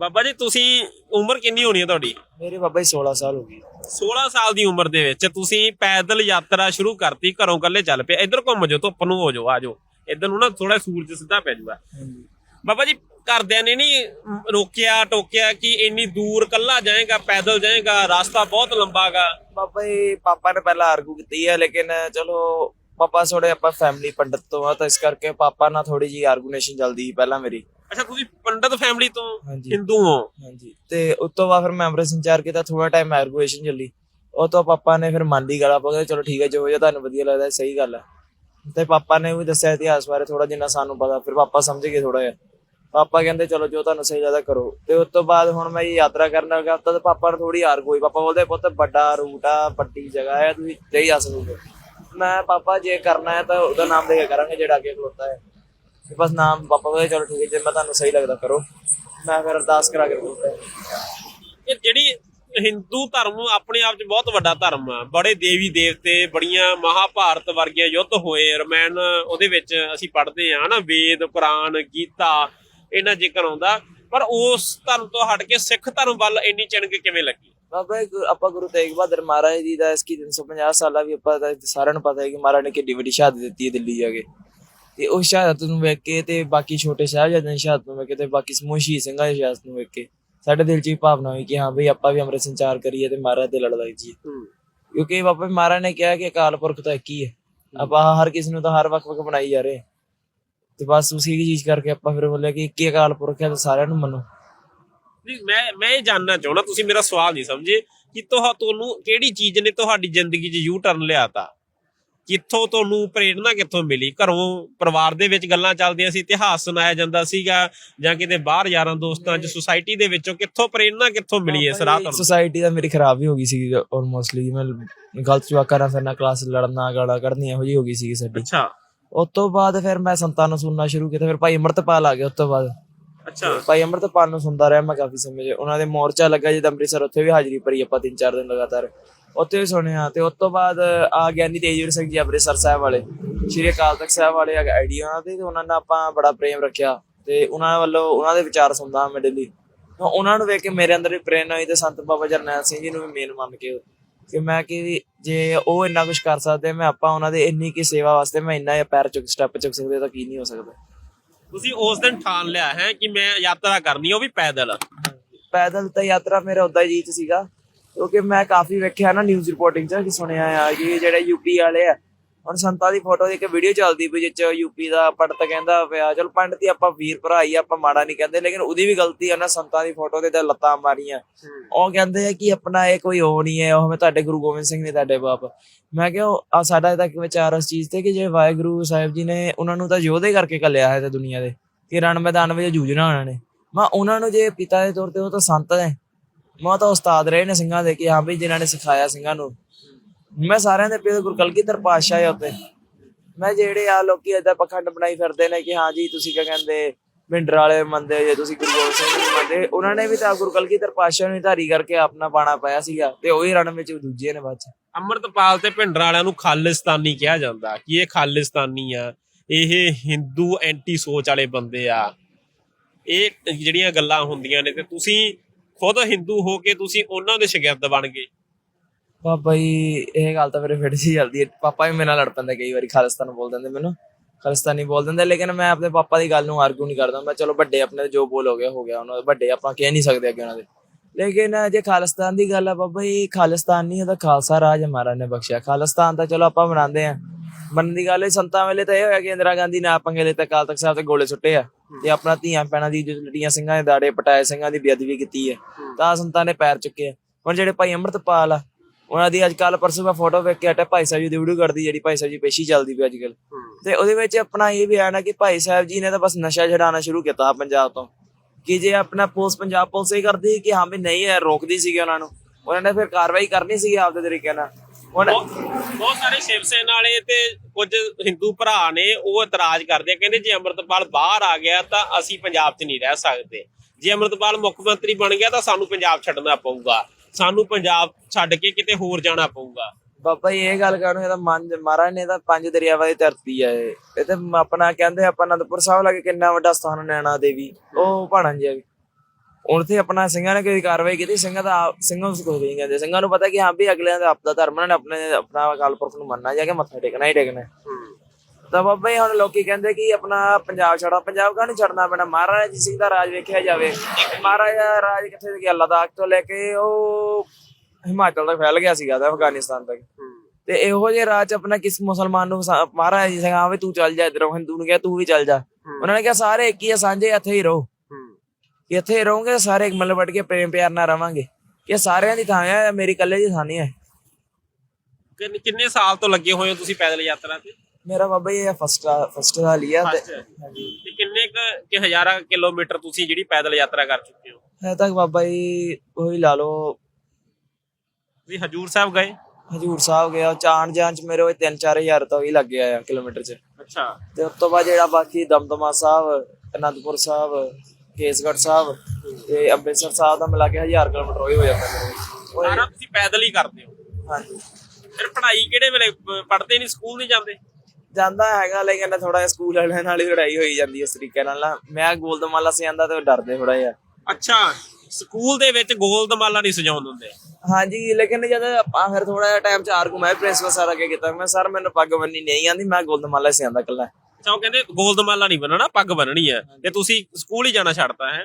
ਬਾਬਾ ਜੀ ਤੁਸੀਂ ਉਮਰ ਕਿੰਨੀ ਹੋਣੀ ਹੈ ਤੁਹਾਡੀ? ਮੇਰੇ ਬਾਬਾ ਜੀ 16 ਸਾਲ ਹੋ ਗਏ। 16 ਸਾਲ ਦੀ ਉਮਰ ਦੇ ਵਿੱਚ ਤੁਸੀਂ ਪੈਦਲ ਯਾਤਰਾ ਸ਼ੁਰੂ ਕਰਤੀ ਘਰੋਂ ਕੱਲੇ ਚੱਲ ਪਏ। ਇੱਧਰ ਘੁੰਮ ਜਾਓ ਧੁੱਪ ਨੂੰ ਹੋ ਜਾਓ ਆ ਜਾਓ। ਇੱਧਰ ਨੂੰ ਨਾ ਥੋੜਾ ਸੂਰਜ ਸਿੱਧਾ ਪੈ ਜਾਊਗਾ। ਬਾਬਾ ਜੀ ਘਰਦਿਆਂ ਨੇ ਨਹੀਂ ਰੋਕਿਆ ਟੋਕਿਆ ਕਿ ਇੰਨੀ ਦੂਰ ਕੱਲਾ ਜਾਏਗਾ ਪੈਦਲ ਜਾਏਗਾ ਰਸਤਾ ਬਹੁਤ ਲੰਬਾਗਾ ਪਾਪਾ ਜੀ ਪਾਪਾ ਨੇ ਪਹਿਲਾਂ ਆਰਗੂ ਕੀਤੀ ਹੈ ਲੇਕਿਨ ਚਲੋ ਪਾਪਾ ਥੋੜੇ ਆਪਾਂ ਫੈਮਿਲੀ ਪੰਡਤ ਤੋਂ ਆ ਤਾਂ ਇਸ ਕਰਕੇ ਪਾਪਾ ਨਾਲ ਥੋੜੀ ਜੀ ਆਰਗੂਨੇਸ਼ਨ ਚੱਲਦੀ ਸੀ ਪਹਿਲਾਂ ਮੇਰੀ। ਅੱਛਾ ਤੁਸੀਂ ਪੰਡਤ ਫੈਮਿਲੀ ਤੋਂ ਹਾਂਜੀ। ਹਿੰਦੂ ਹੋ। ਹਾਂਜੀ। ਤੇ ਉਸ ਤੋਂ ਬਾਅਦ ਫਿਰ ਮੈਂ ਅੰਮ੍ਰਿਤ ਸੰਚਾਰ ਕੀਤਾ ਥੋੜਾ ਟਾਈਮ ਆਰਗੂਏਸ਼ਨ ਚੱਲੀ। ਉਹ ਤੋਂ ਪਾਪਾ ਨੇ ਫਿਰ ਮੰਨ ਦੀ ਗਲਾ ਪਾ ਕੇ ਚਲੋ ਠੀਕ ਹੈ ਜੋ ਜਿਹਾ ਤੁਹਾਨੂੰ ਵਧੀਆ ਲੱਗਦਾ ਹੈ, ਸਹੀ ਗੱਲ ਹੈ। ਤੇ ਪਾਪਾ ਨੇ ਵੀ ਦੱਸਿਆ ਇਤਿਹਾਸ ਬਾਰੇ ਥੋੜਾ ਜਿੰਨਾ ਸਾਨੂੰ ਪਤਾ ਫਿਰ ਪਾਪਾ ਸਮਝ ਗਏ ਥੋੜਾ ਜਿਹਾ। ਪਾਪਾ ਕਹਿੰਦੇ ਚਲੋ ਜੋ ਤੁਹਾਨੂੰ ਸਹੀ ਲੱਗਦਾ ਕਰੋ। ਤੇ ਉਸ ਤੋਂ ਬਾਅਦ ਹੁਣ ਮੈਂ ਯਾਤਰਾ ਕਰਨ ਲੱਗਾ ਤਾਂ ਪਾਪਾ ਨੇ ਥੋੜੀ ਆਰਗੂ ਹੋਈ ਪਾਪਾ ਬੋਲਦੇ ਪੁੱਤ ਵੱਡਾ ਰੂਟ ਆ ਵੱਡੀ ਜਗ੍ਹਾ ਹੈ ਤੁਸੀਂ ਨਹੀਂ ਜਾ ਸਕੋਗੇ ਮੈਂ ਪਾਪਾ ਜੇ ਕਰਨਾ ਹੈ ਤਾਂ ਉਹਦਾ ਨਾਮ ਦੇ ਕੇ ਕਰਾਂਗੇ ਜਿਹੜਾ ਅੱਗੇ ਖਲੋਤਾ ਹੈ। ਤੇ ਬਸ ਨਾਮ ਪਾਪਾ ਬੋਲੇ ਚਲੋ ਠੀਕ ਹੈ ਜੇ ਮੈਂ ਤੁਹਾਨੂੰ ਸਹੀ ਲੱਗਦਾ ਕਰੋ। ਮੈਂ ਫਿਰ ਅਰਦਾਸ ਕਰਾ ਕੇ ਖਲੋਤਾ ਇਹ ਜਿਹੜੀ ਹਿੰਦੂ ਧਰਮ ਆਪਣੇ ਆਪ 'ਚ ਬਹੁਤ ਵੱਡਾ ਧਰਮ ਆ। ਬੜੇ ਦੇਵੀ ਦੇਵਤੇ ਬੜੀਆਂ ਮਹਾਭਾਰਤ ਵਰਗੀਆਂ ਯੁੱਧ ਹੋਏ ਰਮਾਇਣ ਉਹਦੇ ਵਿੱਚ ਅਸੀਂ ਪੜ੍ਹਦੇ ਆ ਨਾ ਵੇਦ ਪੁਰਾਣ ਗੀਤਾ ਇਹਨਾਂ ਜ਼ਿਕਰ ਆਉਂਦਾ। ਪਰ ਉਸ ਧਰਮ ਤੋਂ ਹਟ ਕੇ ਸਿੱਖ ਧਰਮ ਵੱਲ ਇੰਨੀ ਚਿਣਗ ਕਿਵੇਂ ਲੱਗੀ? ਬਾਬਾ ਆਪਾਂ ਗੁਰੂ ਤੇਗ ਬਹਾਦਰ ਮਹਾਰਾਜ ਜੀ ਦਾ ਇਸ ਕੀ 350 ਸਾਲਾ ਵੀ ਆਪਾਂ ਸਾਰਿਆਂ ਨੂੰ ਪਤਾ ਹੈ ਕਿ ਮਹਾਰਾਜ ਨੇ ਕਿੰਨੀ ਵੱਡੀ ਸ਼ਹਾਦਤ ਦਿੱਤੀ ਹੈ ਦਿੱਲੀ ਜਾ ਕੇ। ਤੇ ਉਸ ਸ਼ਹਾਦਤ ਨੂੰ ਵੇਖ ਕੇ ਤੇ ਬਾਕੀ ਛੋਟੇ ਸਾਹਿਬਜ਼ਾਦਿਆਂ ਦੀ ਸ਼ਹਾਦਤ ਨੂੰ ਵੇਖ ਕੇ ਤੇ ਬਾਕੀ ਸਮੂਹ ਸ਼ਹੀਦ ਸਿੰਘਾਂ ਦੀ ਸ਼ਹਾਦਤ ਨੂੰ ਵੇਖ ਕੇ ਸਾਡੇ ਦਿਲ 'ਚ ਵੀ ਭਾਵਨਾ ਹੋਈ ਕਿ ਹਾਂ ਬਈ ਆਪਾਂ ਵੀ ਅੰਮ੍ਰਿਤ ਸੰਚਾਰ ਕਰੀਏ ਤੇ ਮਹਾਰਾਜ ਦੇ ਲੜ ਜੀ ਕਿਉਂਕਿ ਬਾਬਾ ਮਹਾਰਾਜ ਨੇ ਕਿਹਾ ਕਿ ਅਕਾਲ ਪੁਰਖ ਤਾਂ ਇੱਕ ਹੀ ਹੈ। ਆਪਾਂ ਹਰ ਕਿਸ ਨੂੰ ਤਾਂ ਹਰ ਵਕਤ ਵਕਤ ਬਣਾਈ ਜਾ ਰਹੇ ਤੇ ਬਸ ਉਸੇ ਦੀ ਚੀਜ਼ ਕਰਕੇ ਆਪਾਂ ਫਿਰ ਬੋਲਿਆ ਕਿ ਇੱਕ ਹੀ ਅਕਾਲ ਪੁਰਖ ਹੈ ਤਾਂ ਸਾਰਿਆਂ ਨੂੰ ਮੰਨੋ। ਨਹੀਂ, ਮੈਂ ਮੈਂ ਇਹ ਜਾਣਨਾ ਚਾਹੁੰਦਾ ਤੁਸੀਂ ਮੇਰਾ ਸਵਾਲ ਨਹੀਂ ਸਮਝੇ ਕਿ ਤੁਹਾ ਤੁਹਾਨੂੰ ਕਿਹੜੀ ਚੀਜ਼ ਨੇ ਤੁਹਾਡੀ ਜ਼ਿੰਦਗੀ 'ਚ ਯੂ ਟਰਨ ਲਿਆਤਾ? ਕਿੱਥੋਂ ਤੁਹਾਨੂੰ ਪ੍ਰੇਰਣਾ ਕਿੱਥੋਂ ਮਿਲੀ? ਘਰੋਂ ਪਰਿਵਾਰ ਦੇ ਵਿੱਚ ਗੱਲਾਂ ਚੱਲਦੀਆਂ ਸੀ ਇਤਿਹਾਸ ਸੁਣਾਇਆ ਜਾਂਦਾ ਸੀਗਾ ਜਾਂ ਕਿਤੇ ਬਾਹਰ ਯਾਰਾਂ ਦੋਸਤਾਂ 'ਚ ਸੁਸਾਇਟੀ ਦੇ ਵਿੱਚੋਂ ਕਿੱਥੋਂ ਪ੍ਰੇਰਣਾ ਕਿੱਥੋਂ ਮਿਲੀ ਇਸ ਰਾਹ ਤੁਹਾਨੂੰ ਸੋਸਾਇਟੀ ਦਾ ਮੇਰੀ ਖਰਾਬ ਹੀ ਹੋ ਗਈ ਸੀ ਆਲਮੋਸਟਲੀ ਮੈਂ ਗਲਤ ਜਵਾਕਾਂ ਨਾਲ ਫਿਰ ਨਾ ਕਲਾਸ ਲੜਨਾ ਗਾਲਾਂ ਕੱਢਣੀਆਂ ਇਹੋ ਜਿਹੀ ਹੋ ਗਈ ਸੀ ਸਾਡੀ। ਅੱਛਾ। ਉਸ ਤੋਂ ਬਾਅਦ ਫਿਰ ਮੈਂ ਸੰਤਾਂ ਨੂੰ ਸੁਣਨਾ ਸ਼ੁਰੂ ਕੀਤਾ ਫਿਰ ਭਾਈ ਅੰਮ੍ਰਿਤਪਾਲ ਆ ਗਿਆ ਉਸ ਤੋਂ ਬਾਅਦ। ਅੱਛਾ। ਭਾਈ ਅੰਮ੍ਰਿਤਪਾਲ ਨੂੰ ਸੁਣਦਾ ਰਿਹਾ ਮੈਂ ਕਾਫੀ ਸਮੇਂ ਜੇ ਉਹਨਾਂ ਦੇ ਮੋਰਚਾ ਲੱਗਾ ਜਦ ਅੰਮ੍ਰਿਤਸਰ ਉੱਥੇ ਵੀ ਹਾਜ਼ਰੀ ਭਰੀ ਆਪਾਂ ਤਿੰਨ ਚਾਰ ਦਿਨ ਲਗਾਤਾਰ। ਉੱਥੇ ਵੀ ਸੁਣਿਆ ਤੇ ਉਸ ਤੋਂ ਬਾਅਦ ਆ ਗਿਆਨੀ ਤੇਜਵੀਰ ਸਿੰਘ ਜੀ ਅੰਮ੍ਰਿਤਸਰ ਸਾਹਿਬ ਵਾਲੇ। ਸ਼੍ਰੀ ਅਕਾਲ ਤਖਤ ਸਾਹਿਬ ਵਾਲੇ ਆਈਡੀ ਉਹਨਾਂ ਦੇ ਤੇ ਉਹਨਾਂ ਨਾਲ ਆਪਾਂ ਬੜਾ ਪ੍ਰੇਮ ਰੱਖਿਆ। ਤੇ ਉਹਨਾਂ ਵੱਲੋਂ ਉਹਨਾਂ ਦੇ ਵਿਚਾਰ ਸੁਣਦਾ ਮੈਂ ਡੇਲੀ ਉਹਨਾਂ ਨੂੰ ਵੇਖ ਕੇ ਮੇਰੇ ਅੰਦਰ ਵੀ ਪ੍ਰੇਰਨਾ ਹੋਈ ਤੇ ਸੰਤ ਬਾਬਾ ਜਰਨੈਲ ਸਿੰਘ ਜੀ ਨੂੰ ਵੀ ਮੇਨ ਮੰਨ ਕੇ ਕਿ ਮੈਂ ਕਿ ਜੇ ਉਹ ਇੰਨਾ ਕੁਝ ਕਰ ਸਕਦੇ ਮੈਂ ਆਪਾਂ ਉਹਨਾਂ ਦੇ ਇੰਨੀ ਕੀ ਸੇਵਾ ਵਾਸਤੇ ਮੈਂ ਇੰਨਾ ਪੈਰ ਚੁੱਕ ਸਟੈਪ ਚੁੱਕ ਸਕਦੇ ਤਾਂ ਕੀ ਨਹੀਂ ਹੋ ਸਕਦਾ। ਤੁਸੀਂ ਉਸ ਦਿਨ ਠਾਣ ਲਿਆ ਹੈ ਕਿ ਮੈਂ ਯਾਤਰਾ ਕਰਨੀ ਉਹ ਵੀ ਪੈਦਲ? ਪੈਦਲ ਤਾਂ ਯਾਤਰਾ ਮੇਰਾ ਉਦਾਂ ਹੀ ਜੀਤ ਸੀਗਾ। ਕਿਉਂਕਿ ਮੈਂ ਕਾਫੀ ਵੇਖਿਆ ਨਾ ਨਿਊਜ਼ ਰਿਪੋਰਟਿੰਗ 'ਚ ਕਿ ਸੁਣਿਆ ਆ ਕਿ ਜਿਹੜੇ ਯੂਪੀ ਵਾਲੇ ਆ ਹੁਣ ਸੰਤਾਂ ਦੀ ਫੋਟੋ ਦੀ ਇੱਕ ਵੀਡੀਓ ਚੱਲਦੀ ਪਈ ਜਿੱਚ ਯੂਪੀ ਦਾ ਪੰਡਤ ਕਹਿੰਦਾ ਪਿਆ ਚਲ ਪੰਡਤ ਹੀ ਆਪਾਂ ਵੀਰ ਭਰਾ ਹੀ ਆ, ਆਪਾਂ ਮਾੜਾ ਨਹੀਂ ਕਹਿੰਦੇ ਲੇਕਿਨ ਉਹਦੀ ਵੀ ਗਲਤੀ ਆ ਨਾ ਸੰਤਾਂ ਦੀ ਫੋਟੋ ਤੇ ਤਾਂ ਲੱਤਾਂ ਮਾਰੀਆਂ। ਉਹ ਕਹਿੰਦੇ ਆ ਕਿ ਆਪਣਾ ਇਹ ਕੋਈ ਉਹ ਨਹੀਂ ਹੈ ਉਹ ਮੈਂ ਤੁਹਾਡੇ ਗੁਰੂ ਗੋਬਿੰਦ ਸਿੰਘ ਨੇ ਤੁਹਾਡੇ ਬਾਪ। ਮੈਂ ਕਿਹਾ ਆ ਸਾਡਾ ਤਾਂ ਇੱਕ ਵਿਚਾਰ ਇਸ ਚੀਜ਼ ਤੇ ਕਿ ਜੇ ਵਾਹਿਗੁਰੂ ਸਾਹਿਬ ਜੀ ਨੇ ਉਹਨਾਂ ਨੂੰ ਤਾਂ ਯੋਧੇ ਕਰਕੇ ਕੱਲਿਆ ਹੈ ਤੇ ਦੁਨੀਆ ਦੇ ਕਿ ਰਣ ਮੈਦਾਨ ਵਿੱਚ ਜੂਝਣਾ ਉਹਨਾਂ ਨੇ। ਮੈਂ ਉਹਨਾਂ ਨੂੰ ਜੇ ਪਿਤਾ ਦੇ ਤੌਰ ਤੇ ਉਹ ਤਾਂ ਸੰਤ ਨੇ ਮੈਂ ਤਾਂ ਉਸਤਾਦ ਰਹੇ ਨੇ ਸਿੰਘਾਂ ਦੇ ਕਿ ਹਾਂ ਵੀ ਜਿਨ੍ਹਾਂ ਨੇ ਸਿਖਾਇਆ ਸਿੰਘਾਂ ਨੂੰ। ਮੈਂ ਸਾਰਿਆਂ ਦੇ ਪਿਓ ਗੁਰੂ ਪਾਤਸ਼ਾਹ ਹੈ ਉੱਤੇ। ਮੈਂ ਜਿਹੜੇ ਆ ਲੋਕੀ ਏਦਾਂ ਪਖੰਡ ਬਣਾਈ ਫਿਰਦੇ ਨੇ ਕਿ ਹਾਂ ਜੀ ਤੁਸੀਂ ਕੀ ਕਹਿੰਦੇ ਭਿੰਡਰ ਵਾਲੇ ਮੰਨਦੇ ਜੇ, ਤੁਸੀਂ ਗੁਰੂ ਗੋਬਿੰਦ ਸਿੰਘ ਨੂੰ ਮੰਨਦੇ। ਉਹਨਾਂ ਨੇ ਵੀ ਤਾਂ ਗੁਰੂ ਕਲਗੀਧਰ ਪਾਤਸ਼ਾਹ ਨੂੰ ਧਾਰੀ ਕਰਕੇ ਆਪਣਾ ਬਾਣਾ ਪਾਇਆ ਸੀਗਾ ਤੇ ਉਹੀ ਰਣ ਵਿੱਚ ਦੂਜੇ ਨੇ ਬਾਅਦ ਚ। ਅੰਮ੍ਰਿਤਪਾਲ ਤੇ ਭਿੰਡਰ ਵਾਲਿਆਂ ਨੂੰ ਖਾਲਿਸਤਾਨੀ ਕਿਹਾ ਜਾਂਦਾ ਕਿ ਇਹ ਖਾਲਿਸਤਾਨੀ ਆ, ਇਹ ਹਿੰਦੂ ਐਂਟੀ ਸੋਚ ਵਾਲੇ ਬੰਦੇ ਆ। ਇਹ ਜਿਹੜੀਆਂ ਗੱਲਾਂ ਹੁੰਦੀਆਂ ਨੇ ਤੇ ਤੁਸੀਂ ਖੁਦ ਹਿੰਦੂ ਹੋ ਕੇ ਤੁਸੀਂ ਉਹਨਾਂ ਦੇ ਸ਼ਾਗਿਰਦ ਬਣ ਗਏ। ਬਾਬਾ ਜੀ, ਇਹ ਗੱਲ ਤਾਂ ਮੇਰੇ ਫਿੱਟ ਸੀ ਜਲਦੀ ਪਾਪਾ ਵੀ ਮੇਰੇ ਨਾਲ ਲੜ ਪੈਂਦੇ ਕਈ ਵਾਰੀ, ਖਾਲਿਸਤਾਨ ਬੋਲ ਦਿੰਦੇ ਮੈਨੂੰ। ਖਾਲਿਸਤਾਨੀ ਬੋਲ ਦਿੰਦੇ, ਲੇਕਿਨ ਮੈਂ ਆਪਣੇ ਪਾਪਾ ਦੀ ਗੱਲ ਨੂੰ ਆਰਗੂ ਨਹੀਂ ਕਰਦਾ। ਮੈਂ ਚਲੋ ਵੱਡੇ ਆਪਣੇ ਜੋ ਬੋਲ ਹੋ ਗਿਆ ਹੋ ਗਿਆ। ਉਹਨਾਂ ਦੇ ਵੱਡੇ ਆਪਾਂ ਕਹਿ ਨਹੀਂ ਸਕਦੇ ਅੱਗੇ ਉਹਨਾਂ ਦੇ। ਲੇਕਿਨ ਜੇ ਖਾਲਿਸਤਾਨ ਦੀ ਗੱਲ ਆ ਬਾਬਾ ਜੀ, ਖਾਲਿਸਤਾਨ ਨਹੀਂ ਉਹਦਾ ਖਾਲਸਾ ਰਾਜ ਮਹਾਰਾਜ ਨੇ ਬਖਸ਼ਿਆ। ਖਾਲਿਸਤਾਨ ਤਾਂ ਚਲੋ ਆਪਾਂ ਬਣਾਉਂਦੇ ਆ। ਮੰਨ ਦੀ ਗੱਲ ਹੈ, ਸੰਤਾਂ ਵੇਲੇ ਤਾਂ ਇਹ ਹੋਇਆ ਕਿ ਇੰਦਰਾ ਗਾਂਧੀ ਨੇ ਆਪਾਂ ਲਈ ਤਾਂ ਅਕਾਲ ਤਖਤ ਸਾਹਿਬ ਤੇ ਗੋਲੇ ਸੁੱਟੇ ਆ। ਤੇ ਆਪਣਾ ਧੀਆਂ ਪੈਣਾ ਦੀ ਲੜੀਆਂ ਸਿੰਘਾਂ ਦੇ ਦਾੜੇ, ਪਟਾਏ ਸਿੰਘਾਂ ਦੀ ਬੇਅਦਬੀ ਕੀਤੀ ਹੈ। ਤਾਂ ਸੰਤਾਂ ਨੇ ਪੈਰ ਚੁੱਕੇ। ਆ ਹੁਣ ਜਿਹੜੇ ਭਾਈ ਅੰਮ੍ਰਿਤਪਾਲ ਆ, ਉਹਨਾਂ ਦੀ ਅੱਜ ਕੱਲ ਪਰਸੋਂ ਮੈਂ ਫੋਟੋ ਵੇਖ ਕੇ ਹਟਿਆ, ਭਾਈ ਸਾਹਿਬ ਜੀ ਦੀ ਵੀਡੀਓ ਕਰਦੀ ਜਿਹੜੀ ਭਾਈ ਸਾਹਿਬ ਜੀ ਪੇਸ਼ੀ ਚੱਲਦੀ ਪਈ ਅੱਜ ਕੱਲ ਤੇ ਉਹਦੇ ਵਿੱਚ ਆਪਣਾ ਇਹ ਵੀ ਹੈ ਕਿ ਭਾਈ ਸਾਹਿਬ ਜੀ ਨੇ ਤਾਂ ਬਸ ਨਸ਼ਾ ਛਡਾਉਣਾ ਸ਼ੁਰੂ ਕੀਤਾ ਪੰਜਾਬ ਤੋਂ। ਕਿ ਜੇ ਆਪਣਾ ਪੁਲਿਸ, ਪੰਜਾਬ ਪੁਲਿਸ ਇਹ ਕਰਦੀ ਕਿ ਹਾਂ ਵੀ ਨਹੀਂ ਹੈ ਰੋਕਦੀ ਸੀਗੀ ਉਹਨਾਂ ਨੂੰ। ਉਹਨਾਂ ਨੇ ਫਿਰ ਕਾਰਵਾਈ ਕਰਨੀ ਸੀਗੀ ਆਪਦੇ ਤਰੀਕੇ ਨਾਲ। ਹੁਣ ਬਹੁਤ ਸਾਰੇ ਸ਼ਿਵ ਸੈਨਾ ਵਾਲੇ ਤੇ ਕੁਝ ਹਿੰਦੂ ਭਰਾ ਨੇ ਉਹ ਇਤਰਾਜ਼ ਕਰਦੇ ਆ ਕਹਿੰਦੇ ਜੇ ਅੰਮ੍ਰਿਤਪਾਲ ਬਾਹਰ ਆ ਗਿਆ ਤਾਂ ਅਸੀਂ ਪੰਜਾਬ 'ਚ ਨਹੀਂ ਰਹਿ ਸਕਦੇ। ਜੇ ਅੰਮ੍ਰਿਤਪਾਲ ਮੁੱਖ ਮੰਤਰੀ ਬਣ ਗਿਆ ਤਾਂ ਸਾਨੂੰ ਪੰਜਾਬ ਛੱਡਣਾ ਪਊਗਾ। ਸਾਨੂੰ ਪੰਜਾਬ ਛੱਡ ਕੇ ਕਿਤੇ ਹੋਰ ਜਾਣਾ ਪਊਗਾ। ਬਾਬਾ ਜੀ ਇਹ ਗੱਲ ਕਰਨਗੇ ਤਾਂ ਮਨ ਮਹਾਰਾਜ ਨੇ ਤਾਂ ਪੰਜ ਦਰਿਆਵਾਂ ਦੀ ਧਰਤੀ ਹੈ ਇਹ। ਇਹ ਤੇ ਆਪਣਾ ਕਹਿੰਦੇ ਆਪਾਂ ਅਨੰਦਪੁਰ ਸਾਹਿਬ ਲਾਗੇ ਕਿੰਨਾ ਵੱਡਾ ਸਥਾਨ ਨੈਣਾ ਦੇਵੀ। ਉਹ ਭਾਣਾ ਜੀ ਆ ਉੱਥੇ ਆਪਣਾ ਸਿੰਘਾਂ ਨੇ ਕੋਈ ਕਾਰਵਾਈ ਕੀਤੀ? ਸਿੰਘਾਂ ਦਾ ਸਿੰਘਾਂ ਨੂੰ ਕੁਝ ਨਹੀਂ ਕਹਿੰਦੇ। ਸਿੰਘਾਂ ਨੂੰ ਪਤਾ ਕਿ ਹਾਂ ਵੀ ਅਗਲਿਆਂ ਦਾ ਆਪਦਾ ਧਰਮ ਨੇ ਆਪਣੇ ਆਪਣਾ ਅਕਾਲ ਪੁਰਖ ਨੂੰ ਮੰਨਣਾ ਜਾ ਕੇ ਮੱਥਾ ਟੇਕਣਾ ਹੀ ਟੇਕਣਾ। ਤਾਂ ਬਾਬਾ ਜੀ ਹੁਣ ਲੋਕੀ ਕਹਿੰਦੇ ਕਿ ਆਪਣਾ ਪੰਜਾਬ ਛੜਾ ਪੰਜਾਬ ਕਾ ਨਹੀਂ ਛੱਡਣਾ ਪੈਣਾ? ਮਹਾਰਾਜਾ ਜੀ ਸਿੰਘ ਦਾ ਰਾਜ ਵੇਖਿਆ ਜਾਵੇ। ਮਹਾਰਾਜਾ ਰਾਜ ਕਿੱਥੇ ਗਿਆ ਲਦਾਖ ਤੋਂ ਲੈ ਕੇ ਉਹ ਹਿਮਾਚਲ ਤੱਕ ਫੈਲ ਗਿਆ ਸੀਗਾ ਤਾਂ ਅਫਗਾਨਿਸਤਾਨ ਤੱਕ। ਤੇ ਇਹੋ ਜਿਹੇ ਰਾਜ ਆਪਣਾ ਕਿਸ ਮੁਸਲਮਾਨ ਨੂੰ ਮਹਾਰਾਜਾ ਜੀ ਸਿੰਘ ਆਵੇ ਤੂੰ ਚੱਲ ਜਾ ਇਧਰੋਂ ਹਿੰਦੂ ਨੂੰ ਕਿਹਾ ਤੂੰ ਵੀ ਚੱਲ ਜਾ। ਉਹਨਾਂ ਨੇ ਕਿਹਾ ਸਾਰੇ ਇੱਕ ਹੀ ਆ ਸਾਂਝੇ ਇੱਥੇ ਹੀ ਰਹੋ। ਇੱਥੇ ਰਹੋਗੇ ਸਾਰੇ ਇੱਕ ਮਿਲ ਵਟ ਕੇ ਪ੍ਰੇਮ ਪਿਆਰ ਨਾਲ ਰਵਾਂਗੇ। ਕਿ ਸਾਰਿਆਂ ਦੀ ਥਾਂ ਹੈ ਮੇਰੀ ਇਕੱਲੇ ਦੀ ਥਾਂ ਨਹੀਂ ਹੈ ਕਿੰਨ- ਕਿੰਨੇ ਸਾਲ ਤੋਂ ਲੱਗੇ ਹੋਏ ਹੋ ਤੁਸੀਂ ਪੈਦਲ ਯਾਤਰਾ ਤੇ? ਮੇਰਾ ਬਾਬਾ ਜੀ ਇਹ ਫਸਟ ਫਸਟ ਦਾ ਲਿਆ ਤੇ ਕਿੰਨੇ ਕੁ ਕਿ ਹਜ਼ਾਰਾਂ ਕਿਲੋਮੀਟਰ ਤੁਸੀਂ ਜਿਹੜੀ ਪੈਦਲ ਯਾਤਰਾ ਕਰ ਚੁੱਕੇ ਹੋ? ਹੈ ਤੱਕ ਬਾਬਾ ਜੀ ਉਹੀ ਲਾ ਲਓ। ਤੁਸੀਂ ਹਜੂਰ ਸਾਹਿਬ ਗਏ? ਹਜੂਰ ਸਾਹਿਬ ਗਿਆ ਚਾਣ ਜਾਣ ਚ ਮੇਰੇ ਉਹ 3-4000 ਤੋਂ ਹੀ ਲੱਗ ਗਿਆ ਆ ਕਿਲੋਮੀਟਰ ਚ। ਅੱਛਾ। ਤੇ ਉਸ ਤੋਂ ਬਾਅਦ ਜਿਹੜਾ ਬਾਕੀ ਦਮਦਮਾ ਸਾਹਿਬ ਅਨੰਦਪੁਰ ਸਾਹਿਬ ਕੇਸਗੜ੍ਹ ਸਾਹਿਬ ਤੇ ਅੰਮ੍ਰਿਤਸਰ ਸਾਹਿਬ ਦਾ ਮਿਲਾ ਕੇ 1000 ਕਿਲੋਮੀਟਰ ਉਹੀ ਹੋ ਜਾਂਦਾ ਮੇਰੇ ਸਾਰਾ ਤੁਸੀਂ ਪੈਦਲ ਹੀ ਕਰਦੇ ਹੋ। ਹਾਂਜੀ। ਫਿਰ ਪੜ੍ਹਾਈ ਕਿਹੜੇ ਵੇਲੇ ਪੜ੍ਹਦੇ ਨਹੀਂ ਸਕੂਲ ਨਹੀਂ ਜਾਂਦੇ? ਜਾਂਦਾ ਹੈਗਾ ਲੇਕਿਨ ਥੋੜਾ ਜਿਹਾ ਸਕੂਲ ਵਾਲਿਆਂ ਨਾਲ ਹੀ ਲੜਾਈ ਹੋਈ ਜਾਂਦੀ ਇਸ ਤਰੀਕੇ ਨਾਲ ਮੈਂ ਗੋਲਦਮਾਲਾ ਸੇ ਆਂਦਾ ਤੇ ਡਰਦੇ ਥੋੜਾ ਜਿਹਾ। ਅੱਛਾ ਸਕੂਲ ਦੇ ਵਿੱਚ ਗੋਲਦਮਾਲਾ ਨਹੀਂ ਸਜਾਉਣ ਦਿੰਦੇ? ਹਾਂਜੀ ਲੇਕਿਨ ਜਦ ਆਪਾਂ ਫਿਰ ਥੋੜਾ ਜਿਹਾ ਟਾਈਮ ਚਾਰ ਕੁ ਮੈਂ ਪ੍ਰਿੰਸੀਪਲ ਸਰ ਅੱਗੇ ਕੀਤਾ ਮੈਂ ਸਰ ਮੈਨੂੰ ਪੱਗ ਬੰਨੀ ਨਹੀਂ ਆਂਦੀ ਮੈਂ ਗੋਲਦਮਾਲਾ ਸੇ ਆਂਦਾ ਕੱਲਾ ਅੱਛਾ ਉਹ ਕਹਿੰਦੇ ਗੋਲਦਮਾਲਾ ਨਹੀਂ ਬੰਨਣਾ ਪੱਗ ਬੰਨਣੀ ਹੈ। ਤੇ ਤੁਸੀਂ ਸਕੂਲ ਹੀ ਜਾਣਾ ਛੱਡਤਾ ਹੈ।